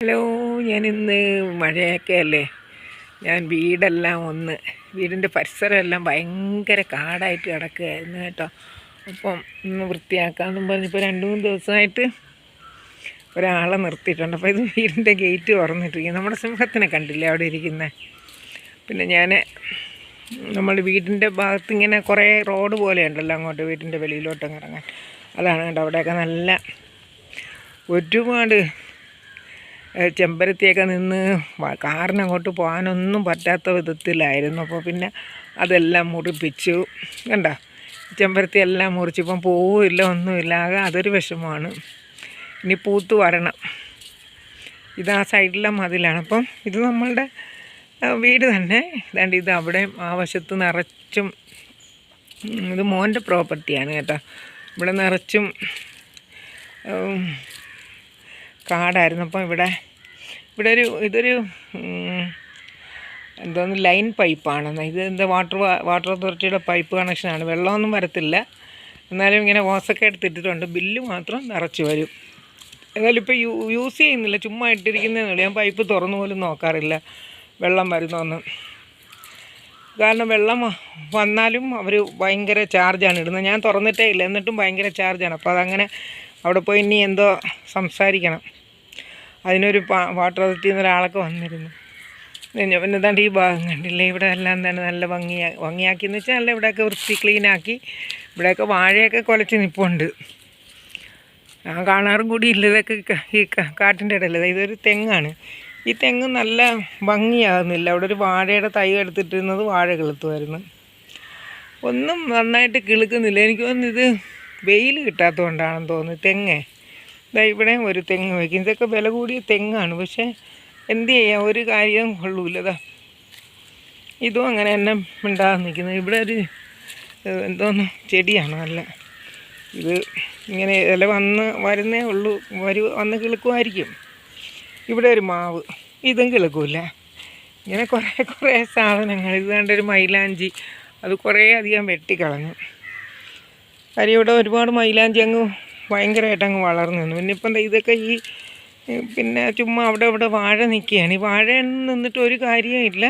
Hello ഞാനിന്ന് മഴയൊക്കെ അല്ലേ? ഞാൻ വീടെല്ലാം ഒന്ന് വീടിന്റെ പരിസരമെല്ലാം ഭയങ്കര കാടായിട്ട് കിടക്കുകയായിരുന്നു കേട്ടോ. അപ്പം ഒന്ന് വൃത്തിയാക്കാമെന്നും പറഞ്ഞിപ്പോൾ രണ്ട് മൂന്ന് ദിവസമായിട്ട് ഒരാളെ നിർത്തിയിട്ടുണ്ട്. അപ്പോൾ ഇത് വീടിന്റെ ഗേറ്റ് തുറന്നിട്ടിരിക്കുന്നു. നമ്മുടെ സിംഹത്തിനെ കണ്ടില്ലേ അവിടെ ഇരിക്കുന്നത് പിന്നെ ഞാൻ നമ്മൾ വീടിന്റെ ഭാഗത്ത് ഇങ്ങനെ കുറേ റോഡ് പോലെ ഉണ്ടല്ലോ അങ്ങോട്ട് വീടിന്റെ വെളിയിലോട്ടും ഇറങ്ങാൻ. അതാണ് കേട്ടോ അവിടെയൊക്കെ നല്ല ഒരുപാട് ചെമ്പരത്തിയൊക്കെ നിന്ന് കാറിനങ്ങോട്ട് പോകാനൊന്നും പറ്റാത്ത വിധത്തിലായിരുന്നു. അപ്പോൾ പിന്നെ അതെല്ലാം മുറിപ്പിച്ചു. കണ്ട? ചെമ്പരത്തി എല്ലാം ഇപ്പം പോവില്ല ഒന്നുമില്ല. ആകെ അതൊരു വിഷമമാണ്. ഇനി പൂത്ത് വരണം. ഇത് ആ സൈഡിലെ മതിലാണ്. അപ്പം ഇത് നമ്മളുടെ വീട് തന്നെ. ഇതാണ്ട് ഇത് അവിടെ ആ വശത്ത് നിറച്ചും ഇത് മോന്റെ പ്രോപ്പർട്ടിയാണ് കേട്ടോ. ഇവിടെ നിറച്ചും കാടായിരുന്നു. അപ്പം ഇവിടെ ഇവിടെ ഒരു ഇതൊരു എന്തോന്ന് ലൈൻ പൈപ്പാണ്. ഇത് എന്താ വാട്ടർ വാട്ടർ അതോറിറ്റിയുടെ പൈപ്പ് കണക്ഷനാണ്. വെള്ളമൊന്നും വരത്തില്ല. എന്നാലും ഇങ്ങനെ ഓസൊക്കെ എടുത്തിട്ടിട്ടുണ്ട്. ബില്ല് മാത്രം നിറച്ച് വരും. എന്നാലും ഇപ്പോൾ യൂ യൂസ് ചെയ്യുന്നില്ല. ചുമ്മാ ഇട്ടിരിക്കുന്നതെന്നുള്ളൂ ഞാൻ പൈപ്പ് തുറന്നു പോലും നോക്കാറില്ല. വെള്ളം വരുന്നോന്ന്. കാരണം വെള്ളം വന്നാലും അവർ ഭയങ്കര ചാർജാണ് ഇടുന്നത്. ഞാൻ തുറന്നിട്ടേ ഇല്ല. എന്നിട്ടും ഭയങ്കര ചാർജാണ്. അപ്പോൾ അതങ്ങനെ അവിടെ പോയി ഇനി എന്തോ സംസാരിക്കണം. അതിനൊരു വാട്ടർ അതോറിറ്റിയിൽ നിന്ന് ഒരാളൊക്കെ വന്നിരുന്നു. പിന്നെ ഏതാണ്ട് ഈ ഭാഗം കണ്ടില്ലേ? ഇവിടെ എല്ലാം എന്താണ് നല്ല ഭംഗിയാ ഭംഗിയാക്കി എന്ന് വെച്ചാൽ നല്ല ഇവിടെയൊക്കെ വൃത്തി ക്ലീനാക്കി ഇവിടെയൊക്കെ വാഴയൊക്കെ കുലച്ച് നിൽപ്പുണ്ട് ഞാൻ കാണാറും കൂടി ഇല്ല ഈ കാട്ടിന്റെ ഇടയിൽ ഇതൊരു തെങ്ങാണ്. ഈ തെങ്ങ് നല്ല ഭംഗിയാകുന്നില്ല അവിടെ ഒരു വാഴയുടെ തൈ എടുത്തിട്ടിരുന്നത് വാഴ കിളുത്തുമായിരുന്നു. ഒന്നും നന്നായിട്ട് കിളുക്കുന്നില്ല. എനിക്ക് തോന്നുന്നു ഇത് വെയിൽ കിട്ടാത്തതുകൊണ്ടാണെന്ന് തോന്നുന്നു തെങ്ങേ. ദാ ഇവിടെ ഒരു തെങ്ങ് വയ്ക്കും. ഇതൊക്കെ വില കൂടിയ തെങ്ങാണ്. പക്ഷേ എന്ത് ചെയ്യാം? ഒരു കാര്യം കൊള്ളൂലതാ ഇതും അങ്ങനെ തന്നെ ഉണ്ടാകാൻ നിൽക്കുന്നത് ഇവിടെ ഒരു എന്തോന്ന്? ചെടിയാണ് നല്ല. ഇത് ഇങ്ങനെ ഇല വന്ന് വരുന്നേ ഉള്ളൂ. വരു വന്ന് കിളുക്കുമായിരിക്കും. ഇവിടെ ഒരു മാവ്. ഇതും കിളുക്കില്ല ഇങ്ങനെ കുറേ കുറേ സാധനങ്ങൾ. ഇത് ഒരു മൈലാഞ്ചി. അത് കുറേ അധികം വെട്ടിക്കളഞ്ഞു. കാര്യം ഇവിടെ ഒരുപാട് മൈലാഞ്ചി അങ്ങ് ഭയങ്കരമായിട്ട് അങ്ങ് വളർന്നു നിന്നു. പിന്നെ ഇപ്പം ഇതൊക്കെ ഈ പിന്നെ ചുമ്മാ അവിടെ ഇവിടെ വാഴ നിൽക്കുകയാണ്. ഈ വാഴ നിന്നിട്ട് ഒരു കാര്യമില്ല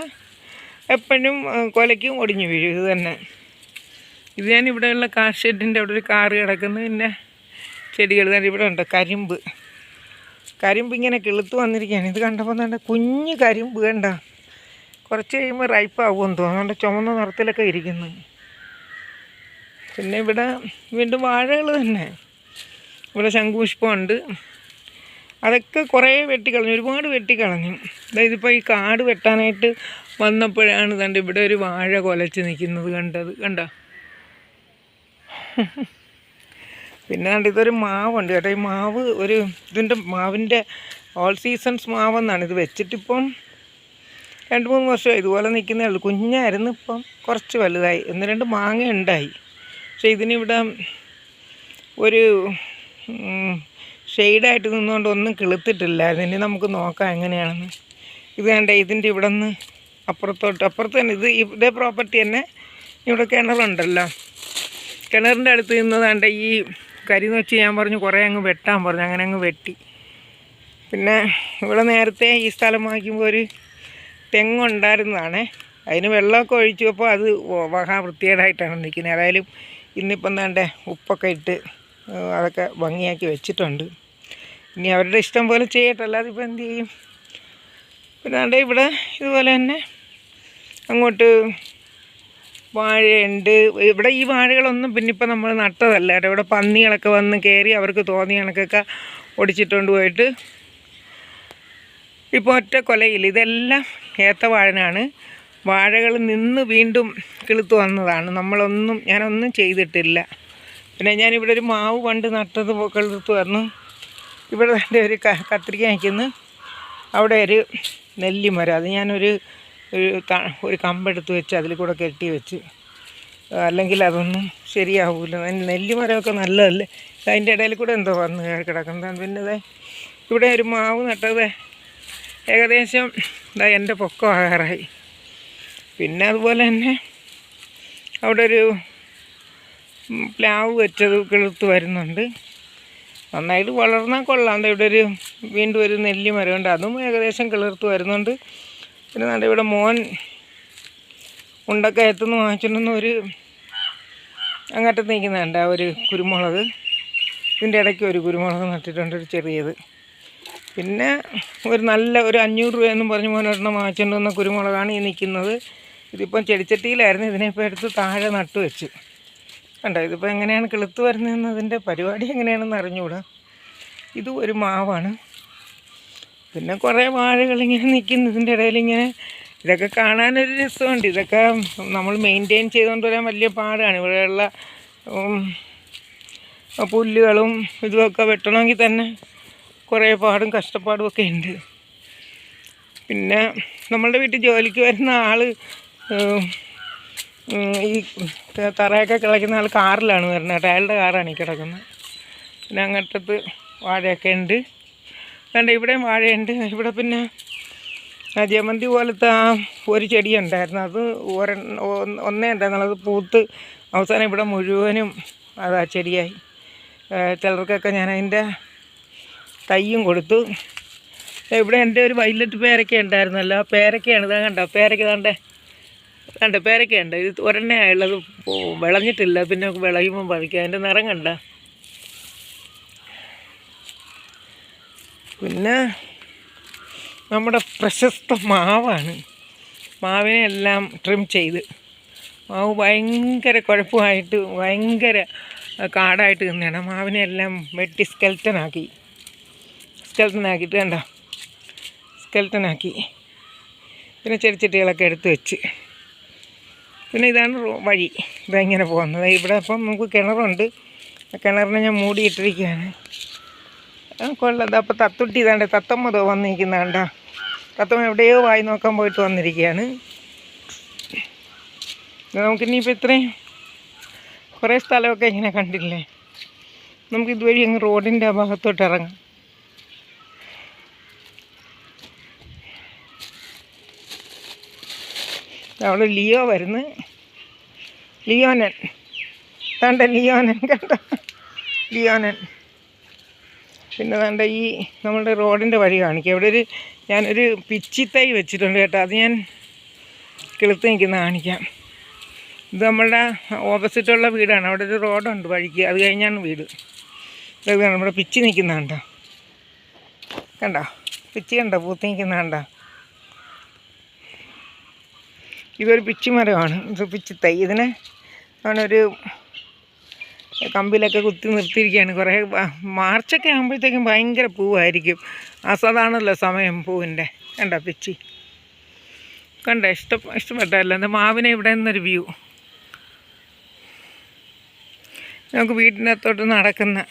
എപ്പോഴും കൊലയ്ക്കും ഒടിഞ്ഞു വീഴും. ഇത് തന്നെ. ഇത് ഞാൻ ഇവിടെയുള്ള കാർ ഷെഡിന്റെ അവിടെ ഒരു കാറ് കിടക്കുന്നു. പിന്നെ ചെടികൾ തന്നെ ഇവിടെ ഉണ്ട്. കരിമ്പ്. കരിമ്പ് ഇങ്ങനെ കിളുത്ത് വന്നിരിക്കുകയാണ്. ഇത് കണ്ടപ്പോൾ തന്നെ കുഞ്ഞ് കരിമ്പ് കണ്ട. കുറച്ച് കഴിയുമ്പോൾ റൈപ്പാവുമെന്ന് തോന്നുന്നു. അതുകൊണ്ട് ചുമന്ന നിറത്തിലൊക്കെ ഇരിക്കുന്നു. പിന്നെ ഇവിടെ വീണ്ടും വാഴകൾ തന്നെ. ഇവിടെ ശംഖുപുഷ്പമുണ്ട്. അതൊക്കെ കുറേ വെട്ടിക്കളഞ്ഞു ഒരുപാട് വെട്ടിക്കളഞ്ഞു. അതായത് ഇപ്പോൾ ഈ കാട് വെട്ടാനായിട്ട് വന്നപ്പോഴാണ് തന്റെ ഇവിടെ ഒരു വാഴ കൊലച്ച് നിൽക്കുന്നത് കണ്ടത് കണ്ടോ? പിന്നെ കണ്ട് ഇതൊരു മാവുണ്ട് കേട്ടോ. ഈ മാവ് ഒരു ഇതിന്റെ മാവിന്റെ ഓൾ സീസൺസ് മാവെന്നാണ്. ഇത് വെച്ചിട്ടിപ്പം രണ്ട് മൂന്ന് വർഷം ഇതുപോലെ നിൽക്കുന്നേ ഉള്ളൂ. കുഞ്ഞായിരുന്നു ഇപ്പം കുറച്ച് വലുതായി. ഒന്ന് രണ്ട് മാങ്ങ ഉണ്ടായി. പക്ഷേ ഇതിനിവിടെ ഒരു ഷെയ്ഡായിട്ട് നിന്നുകൊണ്ട് ഒന്നും കിളുത്തിട്ടില്ലായിരുന്നു ഇനി നമുക്ക് നോക്കാം എങ്ങനെയാണെന്ന്. ഇത് കണ്ട ഇതിന്റെ ഇവിടെ നിന്ന് അപ്പുറത്തോട്ട്. അപ്പുറത്ത് തന്നെ ഇത് ഇതേ പ്രോപ്പർട്ടി തന്നെ. ഇവിടെ കിണറുണ്ടല്ലോ കിണറിന്റെ അടുത്ത് നിന്നതാണ്ട് ഈ കരിന്ന് വെച്ച് ഞാൻ പറഞ്ഞു കുറേ അങ്ങ് വെട്ടാൻ പറഞ്ഞു. അങ്ങനെ അങ്ങ് വെട്ടി. പിന്നെ ഇവിടെ നേരത്തെ ഈ സ്ഥലം വാങ്ങിക്കുമ്പോൾ ഒരു തെങ്ങുണ്ടായിരുന്നതാണ്. അതിന് വെള്ളമൊക്കെ ഒഴിച്ചപ്പോൾ അത് വഹാ വൃത്തികേടായിട്ടാണ് നിൽക്കുന്നത്. ഏതായാലും ഇന്നിപ്പം എന്താണ്ട് ഉപ്പൊക്കെ ഇട്ട് അതൊക്കെ ഭംഗിയാക്കി വെച്ചിട്ടുണ്ട്. ഇനി അവരുടെ ഇഷ്ടം പോലെ ചെയ്യട്ടെ അല്ലാതെ ഇപ്പോൾ എന്ത് ചെയ്യും? പിന്നെ അവിടെ ഇവിടെ ഇതുപോലെ തന്നെ അങ്ങോട്ട് വാഴയുണ്ട്. ഇവിടെ ഈ വാഴകളൊന്നും പിന്നെ ഇപ്പം നമ്മൾ നട്ടതല്ല ഇവിടെ പന്നികളൊക്കെ വന്ന് കയറി അവർക്ക് തോന്നിയ കണക്കൊക്കെ ഒടിച്ചിട്ടുണ്ട് പോയിട്ട്. ഇപ്പോൾ ഒറ്റ കൊലയിൽ ഇതെല്ലാം ഏത്തവാഴനാണ് വാഴകൾ നിന്ന് വീണ്ടും കിളുത്തു വന്നതാണ്. നമ്മളൊന്നും ഞാനൊന്നും ചെയ്തിട്ടില്ല. പിന്നെ ഞാനിവിടെ ഒരു മാവ് പണ്ട് നട്ടത് കിളുത്ത് വന്നു ഇവിടെ എന്റെ ഒരു കത്തിരിക്ക നിൽക്കുന്നു. അവിടെ ഒരു നെല്ലിമരം. അത് ഞാനൊരു ഒരു ഒരു കമ്പെടുത്ത് വെച്ച് അതിൽ കൂടെ കെട്ടി വെച്ച്. അല്ലെങ്കിൽ അതൊന്നും ശരിയാവില്ല നെല്ലിമരമൊക്കെ നല്ലതല്ലേ? അതിന്റെ ഇടയിൽ കൂടെ എന്തോ വന്ന് കിടക്കുന്നത് പിന്നെ ഇവിടെ ഒരു മാവ് നട്ടത് ഏകദേശം ഇതാ എന്റെ പൊക്കം ആകാറായി പിന്നെ അതുപോലെ തന്നെ അവിടെ ഒരു പ്ലാവ് വെച്ചത് കിളുത്ത് വരുന്നുണ്ട്. നന്നായിട്ട് വളർന്നാൽ കൊള്ളാം. ഇവിടെ ഒരു വീണ്ടും ഒരു നെല്ലി മരമുണ്ട്. അതും ഏകദേശം കിളിർത്ത് വരുന്നുണ്ട്. പിന്നെ നല്ല ഇവിടെ മോൻ ഉണ്ടക്കയത്തുനിന്ന് വാങ്ങിച്ചിട്ടുണ്ടെന്ന് ഒരു അങ്ങോട്ടത്ത് നിൽക്കുന്നുണ്ട്. ആ ഒരു കുരുമുളക്. ഇതിന്റെ ഇടയ്ക്ക് ഒരു കുരുമുളക് നട്ടിട്ടുണ്ട് ഒരു ചെറിയത്. പിന്നെ ഒരു നല്ല ഒരു അഞ്ഞൂറ് രൂപ എന്നും പറഞ്ഞ് മോനൊരെണ്ണം വാങ്ങിച്ചുകൊണ്ട് വന്ന കുരുമുളകാണ് ഈ നിൽക്കുന്നത്. ഇതിപ്പം ചെടിച്ചട്ടിയിലായിരുന്നു. ഇതിനെ ഇപ്പോൾ എടുത്ത് താഴെ നട്ടു വെച്ച്. കണ്ടോ ഇതിപ്പോൾ എങ്ങനെയാണ് കിളുത്ത് വരുന്നതെന്നതിന്റെ പരിപാടി എങ്ങനെയാണെന്ന് അറിഞ്ഞുകൂടാ ഇത് ഒരു മാവാണ്. പിന്നെ കുറേ വാഴകൾ ഇങ്ങനെ നിൽക്കുന്നു ഇതിന്റെ ഇടയിൽ ഇങ്ങനെ ഇതൊക്കെ കാണാനൊരു രസമുണ്ട്. ഇതൊക്കെ നമ്മൾ മെയിന്റെയിൻ ചെയ്തുകൊണ്ട് വരാൻ വലിയ പാടാണ്. ഇവിടെയുള്ള പുല്ലുകളും ഇതുമൊക്കെ വെട്ടണമെങ്കിൽ തന്നെ കുറേ പാടും കഷ്ടപ്പാടും ഒക്കെ ഉണ്ട്. പിന്നെ നമ്മളുടെ വീട്ടിൽ ജോലിക്ക് വരുന്ന ആൾ ഈ തറയൊക്കെ കിളയ്ക്കുന്ന ആൾ കാറിലാണ് വരുന്നത് കേട്ടോ. അയാളുടെ കാറാണ് ഈ കിടക്കുന്നത്. പിന്നെ അങ്ങോട്ടത്ത് വാഴയൊക്കെ ഉണ്ട്. കണ്ട ഇവിടെയും വാഴയുണ്ട്. ഇവിടെ പിന്നെ ജമന്തി പോലത്തെ ആ ഒരു ചെടി ഉണ്ടായിരുന്നു. അത് ഒര ഒന്നേ ഉണ്ടായിരുന്നുള്ളൂ. അത് പൂത്ത് അവസാനം ഇവിടെ മുഴുവനും അത് ആ ചെടിയായി. ചിലർക്കൊക്കെ ഞാൻ അതിന്റെ തയ്യും കൊടുത്തു. ഇവിടെ എന്റെ ഒരു വൈലറ്റ് പേരക്ക ഉണ്ടായിരുന്നല്ലോ. ആ പേരക്കയാണ് ഇതാ കണ്ടോ? പേരക്ക കണ്ടേ കണ്ട ഉണ്ട് ഇത് ഒരെണ്ണ ആയുള്ളത് വിളഞ്ഞിട്ടില്ല. പിന്നെ വിളയുമ്പോൾ പറിക്കുക അതിന്റെ നിറം കണ്ട? പിന്നെ നമ്മുടെ പ്രശസ്ത മാവാണ്. മാവിനെ എല്ലാം ട്രിം ചെയ്ത്. മാവ് ഭയങ്കര കുഴപ്പമായിട്ട് ഭയങ്കര കാടായിട്ട് നിന്നാണ് മാവിനെ എല്ലാം വെട്ടി സ്കെൽറ്റനാക്കി സ്കെൽറ്റനാക്കിയിട്ട് കണ്ട? സ്കെൽറ്റനാക്കി പിന്നെ ചെടിച്ചട്ടികളൊക്കെ എടുത്ത് വെച്ച്. പിന്നെ ഇതാണ് വഴി. വഴി ഇങ്ങനെ പോകുന്നത്. ഇവിടെ ഇപ്പം നമുക്ക് കിണറുണ്ട്. കിണറിനെ ഞാൻ മൂടിയിട്ടിരിക്കുകയാണ്. കൊള്ളാം അപ്പോൾ തത്തുട്ടി ഇതാണ്ട് തത്തമ്മ ദോ വന്നിരിക്കുന്നാണ്ട തത്തമ്മ എവിടെയോ വായി നോക്കാൻ പോയിട്ട് വന്നിരിക്കുകയാണ്. ഇത് നമുക്കിനിയിപ്പോൾ ഇത്രയും കുറേ സ്ഥലമൊക്കെ ഇങ്ങനെ കണ്ടില്ലേ? നമുക്ക് ഇതുവഴി അങ്ങ് റോഡിന്റെ ആ ഭാഗത്തോട്ട് ഇറങ്ങാം. അവിടെ ലിയോ വരുന്നു. ലിയോനൻ. കണ്ട ലിയോനൻ കണ്ട? ലിയോനൻ. പിന്നെ കണ്ട ഈ നമ്മളുടെ റോഡിന്റെ വഴി കാണിക്കുക ഇവിടെ ഒരു ഞാനൊരു പിച്ചിത്തൈ വെച്ചിട്ടുണ്ട് കേട്ടോ. അത് ഞാൻ കിളുത്ത് നിൽക്കുന്ന കാണിക്കാം. ഇത് നമ്മളുടെ ഓപ്പോസിറ്റുള്ള വീടാണ്. അവിടെ ഒരു റോഡുണ്ട് വഴിക്ക്. അത് കഴിഞ്ഞാണ് വീട്. ഇതാണ് നമ്മുടെ പിച്ചി നിൽക്കുന്ന കണ്ടോ? കണ്ടോ? പിച്ചി കണ്ടോ? പൂത്തി നിൽക്കുന്ന കണ്ടോ? ഇതൊരു പിച്ചി മരമാണ്. ഇത് തൈ. ഇതിനെ ഒരു കമ്പിലൊക്കെ കുത്തി നിർത്തിയിരിക്കുകയാണ്. കുറേ മാർച്ചൊക്കെ ആകുമ്പോഴത്തേക്കും ഭയങ്കര പൂവായിരിക്കും. അസതാണല്ലോ സമയം പൂവിന്റെ. കണ്ട പിച്ചി? കണ്ട? ഇഷ്ട ഇഷ്ടപ്പെട്ടല്ലോ എന്റെ മാവിനെ ഇവിടെ നിന്നൊരു വ്യൂ. നമുക്ക് വീട്ടിനകത്തോട്ട് നടക്കുന്ന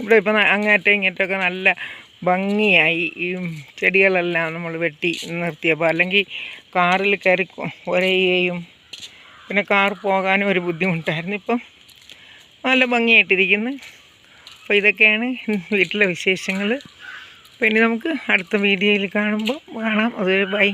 ഇവിടെ ഇപ്പം അങ്ങേറ്റം ഇങ്ങേറ്റമൊക്കെ നല്ല ഭംഗിയായി ഈ ചെടികളെല്ലാം നമ്മൾ വെട്ടി നിർത്തിയപ്പോൾ അല്ലെങ്കിൽ കാറിൽ കയറി ഒരയുകയും പിന്നെ കാർ പോകാനും ഒരു ബുദ്ധിമുട്ടായിരുന്നു. ഇപ്പം നല്ല ഭംഗിയായിട്ടിരിക്കുന്നു. അപ്പോൾ ഇതൊക്കെയാണ് വീട്ടിലെ വിശേഷങ്ങൾ. പിന്നെ നമുക്ക് അടുത്ത വീഡിയോയിൽ കാണുമ്പോൾ കാണാം. അതുവരെ ബൈ.